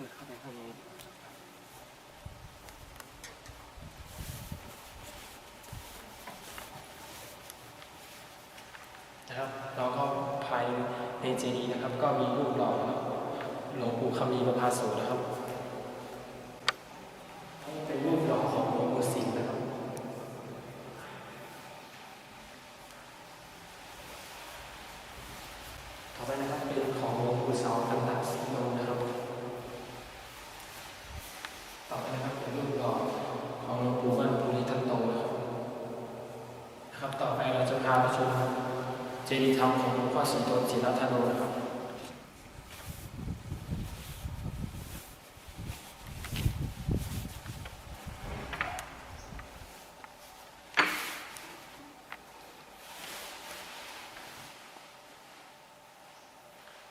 นะครับเราก็ภายในเจดีย์นะครับ ก็มีรูปหล่อหลวงปู่คำมีประภาสูนะครับเป็นรูปหล่อของหลวงปู่สิงห์รัต่อไปนะครับเป็นของหลวงปู่เสาตำหนักสีงห์นะครับ ไปเราจะพาไปชมเจดีย์ธรรมของหลวงพ่อสีโตนศิลธโนนะครับน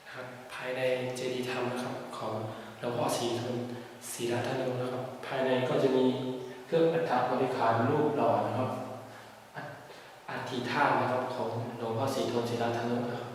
ะครับภายในเจดีย์ธรรมนะครับของหลวงพ่อศรีทนศรีรัตนโนนะครับ ภายในก็จะมีเครื่องอัฐบริขารรูปหล่อนะครับ อัฐิธานะครับของหลวงพ่อศรีทนศรีรัตนโนะครับ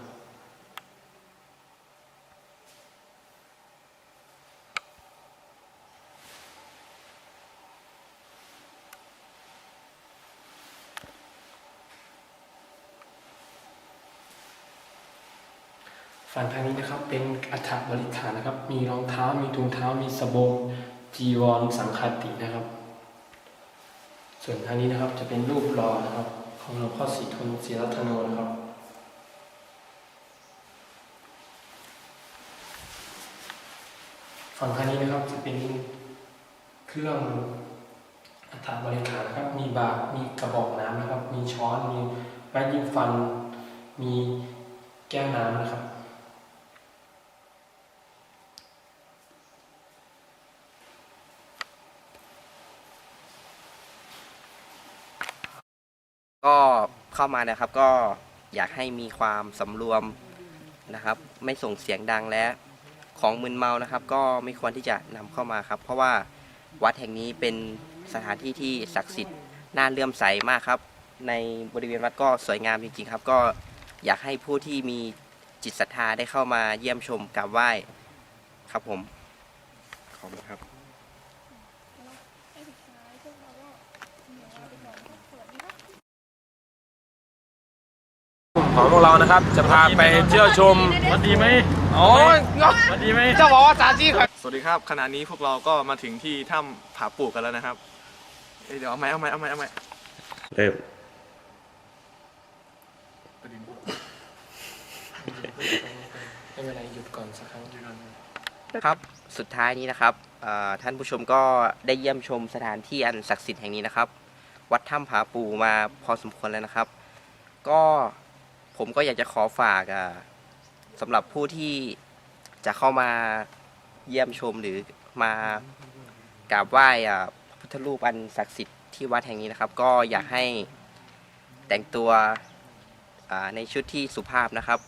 ฝั่งทางนี้นะครับเป็นอัฐบริขารนะครับ มีรองเท้ามีถุงเท้ามีสบงจีวรสังฆาตินะครับ ส่วนทางนี้นะครับจะเป็นรูปหลอนะครับ ของหลวงพ่อสีทุนศรีรัตโนนะครับ ฝั่งทางนี้นะครับจะเป็นเครื่องอัฐบริการนะครับ มีบาตมีกระบอกน้ำนะครับ มีช้อน มีไม้ยิ้มฟัน มีแก้วน้ำนะครับ ก็เข้ามานะครับก็อยากให้มีความสำรวมนะครับ ไม่ส่งเสียงดังและของมึนเมานะครับ ก็ไม่ควรที่จะนำเข้ามาครับ เพราะว่าวัดแห่งนี้เป็นสถานที่ที่ศักดิ์สิทธิ์น่าเลื่อมใสมากครับ ในบริเวณวัดก็สวยงามจริงๆครับ ก็อยากให้ผู้ที่มีจิตศรัทธาได้เข้ามาเยี่ยมชมกราบไหว้ครับผมขอบคุณครับ ของพวกเรานะครับ จะพาไปเที่ยวชมมันดีไหมโอ้ยมันดีไหมเจ้าบอกว่าสาจีครับสวัสดีครับขณะนี้พวกเราก็มาถึงที่ถ้ำผาปูกกันแล้วนะครับเอ้ยเดี๋ยวเอาไหมเอาไหมเอาไหมเอาไหมเริ่มไม่เป็นไรหยุดก่อนสักครั้งหยุดก่อนครับสุดท้ายนี้นะครับเอ่อท่านผู้ชมก็ได้เยี่ยมชมสถานที่อันศักดิ์สิทธิ์แห่งนี้นะครับ วัดถ้ำผาปูมาพอสมควรแล้วนะครับ ก็ ผมก็อยากจะขอฝากอะสำหรับผู้ที่จะเข้ามาเยี่ยมชมหรือมากราบไหว้อะพระพุทธรูปอันศักดิ์สิทธิ์ที่วัดแห่งนี้นะครับ ก็อยากให้แต่งตัวอ่าในชุดที่สุภาพนะครับ